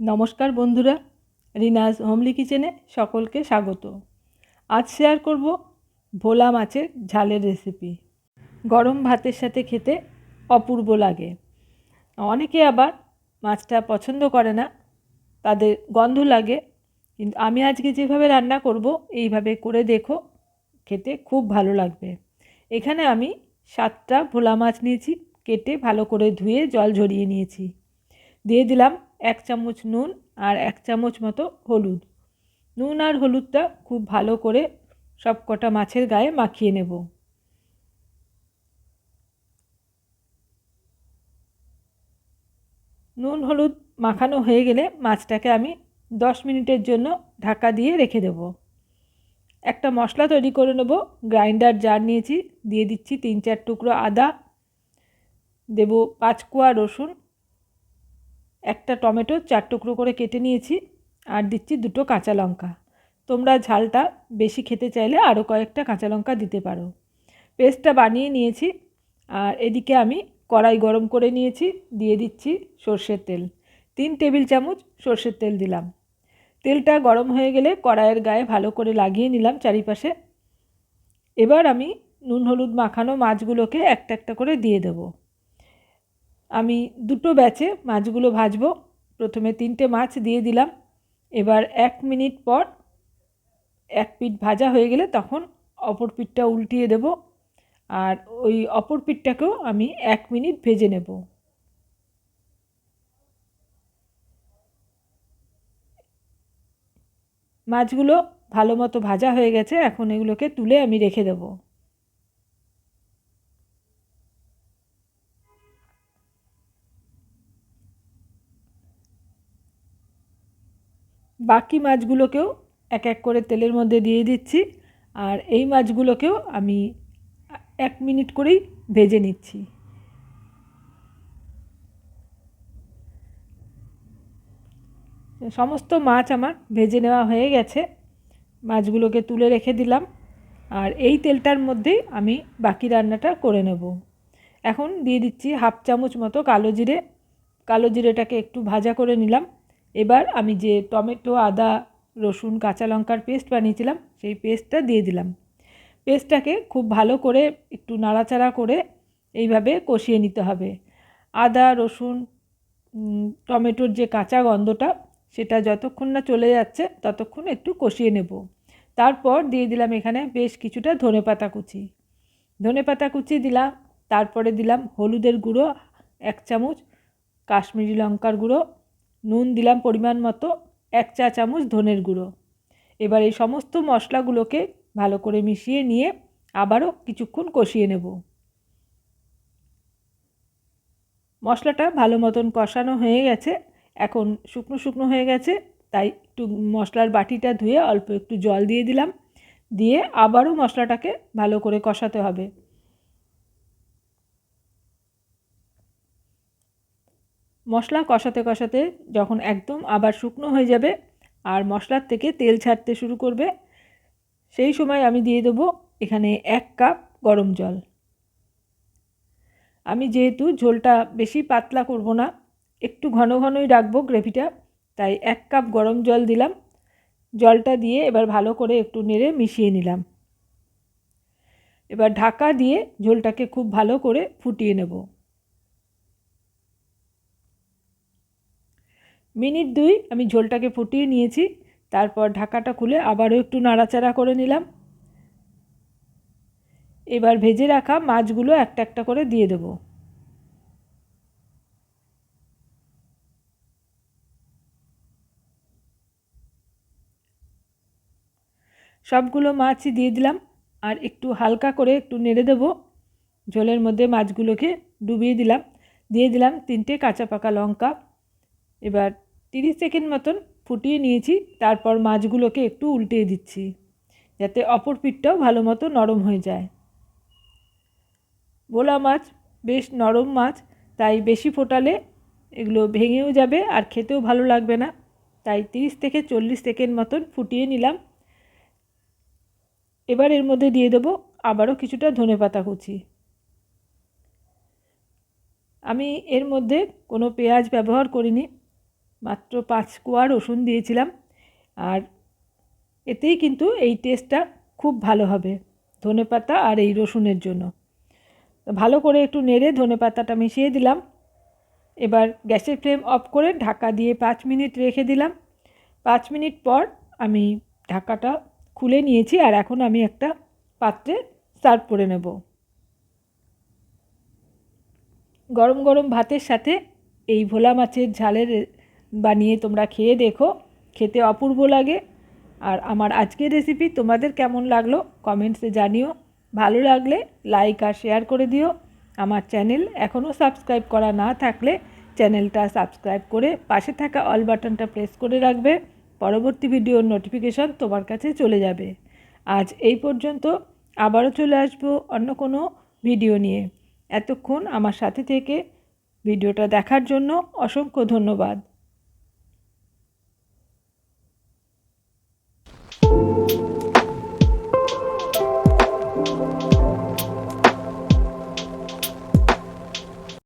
নমস্কার বন্ধুরা, রিনাজ হোমলি কিচেনে সকলকে স্বাগত। আজ শেয়ার করব ভোলা মাছের ঝালের রেসিপি গরম ভাতের সাথে খেতে অপূর্ব লাগে। অনেকে আবার মাছটা পছন্দ করে না, তাদের গন্ধ লাগে, কিন্তু আমি আজকে যেভাবে রান্না করব, এইভাবে করে দেখো, খেতে খুব ভালো লাগবে। এখানে আমি সাতটা ভোলা মাছ নিয়েছি, কেটে ভালো করে ধুয়ে জল ঝরিয়ে নিয়েছি। দিয়ে দিলাম এক চামচ নুন আর এক চামচ মতো হলুদ। নুন আর হলুদটা খুব ভালো করে সব কটা মাছের গায়ে মাখিয়ে নেব। নুন হলুদ মাখানো হয়ে গেলে মাছটাকে আমি দশ মিনিটের জন্য ঢাকা দিয়ে রেখে দেব। একটা মশলা তৈরি করে নেব, গ্রাইন্ডার জার নিয়েছি, দিয়ে দিচ্ছি তিন চার টুকরো আদা, দেব পাঁচ কোয়া রসুন একটা টমেটো চার টুকরো করে কেটে নিয়েছি আর দিচ্ছি দুটো কাঁচা লঙ্কা। তোমরা ঝালটা বেশি খেতে চাইলে আরও কয়েকটা কাঁচা লঙ্কা দিতে পারো। পেস্টটা বানিয়ে নিয়েছি আর এদিকে আমি কড়াই গরম করে নিয়েছি, দিয়ে দিচ্ছি সর্ষের তেল। তিন টেবিল চামচ সর্ষের তেল দিলাম। তেলটা গরম হয়ে গেলে কড়াইয়ের গায়ে ভালো করে লাগিয়ে নিলাম চারিপাশে। এবার আমি নুন হলুদ মাখানো মাছগুলোকে একটা একটা করে দিয়ে দেবো। আমি দুটো ব্যাচে মাছগুলো ভাজবো। প্রথমে তিনটে মাছ দিয়ে দিলাম। এবার এক মিনিট পর এক পিঠ ভাজা হয়ে গেলে তখন অপর পিঠটা উল্টিয়ে দেব। আর ওই অপর পিঠটাকেও আমি এক মিনিট ভেজে নেব। মাছগুলো ভালো মতো ভাজা হয়ে গেছে। এখন এগুলোকে তুলে আমি রেখে দেবো। বাকি মাছগুলোকেও এক এক করে তেলের মধ্যে দিয়ে দিচ্ছি আর এই মাছগুলোকেও আমি এক মিনিট করেই ভেজে নিচ্ছি। সমস্ত মাছ আমার ভেজে নেওয়া হয়ে গেছে, মাছগুলোকে তুলে রেখে দিলাম আর এই তেলটার মধ্যেই আমি বাকি রান্নাটা করে নেব। এখন দিয়ে দিচ্ছি হাফ চামচ মতো কালো জিরে, কালো জিরেটাকে একটু ভাজা করে নিলাম। এবার আমি যে টমেটো, আদা, রসুন, কাঁচা লঙ্কার পেস্ট বানিয়েছিলাম, সেই পেস্টটা দিয়ে দিলাম। পেস্টটাকে খুব ভালো করে একটু নাড়াচাড়া করে এইভাবে কষিয়ে নিতে হবে। আদা, রসুন টমেটোর যে কাঁচা গন্ধটা, সেটা যতক্ষণ না চলে যাচ্ছে, ততক্ষণ একটু কষিয়ে নেব। তারপর দিয়ে দিলাম এখানে বেশ কিছুটা ধনে পাতা কুচি। ধনে পাতা কুচি দিলাম, তারপরে দিলাম হলুদের গুঁড়ো, এক চামচ কাশ্মীরি লঙ্কার গুঁড়ো নুন দিলাম পরিমাণ মতো, এক চা চামচ ধনের গুঁড়ো। এবার এই সমস্ত মশলাগুলোকে ভালো করে মিশিয়ে নিয়ে আবারও কিছুক্ষণ কষিয়ে নেব। মশলাটা ভালো মতন কষানো হয়ে গেছে। এখন শুকনো শুকনো হয়ে গেছে, তাই একটু মশলার বাটিটা ধুয়ে অল্প একটু জল দিয়ে দিলাম। দিয়ে আবারও মশলাটাকে ভালো করে কষাতে হবে। মশলা কষাতে কষাতে যখন একদম আবার শুকনো হয়ে যাবে আর মশলার থেকে তেল ছাড়তে শুরু করবে, সেই সময় আমি দিয়ে দেবো এখানে এক কাপ গরম জল। আমি যেহেতু ঝোলটা বেশি পাতলা করব না, একটু ঘন ঘনই রাখব গ্রেভিটা, তাই এক কাপ গরম জল দিলাম। জলটা দিয়ে এবার ভালো করে একটু নেড়ে মিশিয়ে নিলাম। এবার ঢাকা দিয়ে ঝোলটাকে খুব ভালো করে ফুটিয়ে নেব। মিনিট দুই আমি ঝোলটাকে ফুটিয়ে নিয়েছি, তারপর ঢাকাটা খুলে আবারও একটু নাড়াচাড়া করে নিলাম। এবার ভেজে রাখা মাছগুলো একটা একটা করে দিয়ে দেবো। সবগুলো মাছই দিয়ে দিলাম, আর একটু হালকা করে একটু নেড়ে দেবো। ঝোলের মধ্যে মাছগুলোকে ডুবিয়ে দিলাম, দিয়ে দিলাম তিনটে কাঁচা পাকা লঙ্কা। এবার তিরিশ সেকেন্ড মতন ফুটিয়ে নিয়েছি, তারপর মাছগুলোকে একটু উল্টিয়ে দিচ্ছি, যাতে অপর পিঠটাও ভালো মতো নরম হয়ে যায়। বোলা মাছ বেশ নরম মাছ, তাই বেশি ফোটালে এগুলো ভেঙেও যাবে আর খেতেও ভালো লাগবে না। তাই তিরিশ থেকে চল্লিশ সেকেন্ড মতন ফুটিয়ে নিলাম। এবার এর মধ্যে দিয়ে দেবো আবারও কিছুটা ধনে পাতা কুচি। আমি এর মধ্যে কোনো পেঁয়াজ ব্যবহার করিনি মাত্র পাঁচ কোয়া রসুন দিয়েছিলাম। আর এতেই কিন্তু এই টেস্টটা খুব ভালো হবে ধনে পাতা আর এই রসুনের জন্য। ভালো করে একটু নেড়ে ধনে পাতাটা মিশিয়ে দিলাম। এবার গ্যাসের ফ্লেম অফ করে ঢাকা দিয়ে পাঁচ মিনিট রেখে দিলাম। পাঁচ মিনিট পর আমি ঢাকাটা খুলে নিয়েছি আর এখন আমি একটা পাত্রে সার্ভ করে নেব। গরম গরম ভাতের সাথে এই ভোলা মাছের ঝালের বানিয়ে তোমরা খেয়ে দেখো, খেতে অপূর্ব লাগে। আর আমার আজকের রেসিপি তোমাদের কেমন লাগল কমেন্টসে জানিও। ভালো লাগলে লাইক আর শেয়ার করে দিও। আমার চ্যানেল এখনও সাবস্ক্রাইব করা না থাকলে চ্যানেলটা সাবস্ক্রাইব করে পাশে থাকা অল বাটনটা প্রেস করে রাখবে। পরবর্তী ভিডিওর নোটিফিকেশন তোমার কাছে চলে যাবে। আজ এই পর্যন্ত আবারও চলে আসব অন্য কোনো ভিডিও নিয়ে। এতক্ষণ আমার সাথে থেকে ভিডিওটা দেখার জন্য অসংখ্য ধন্যবাদ।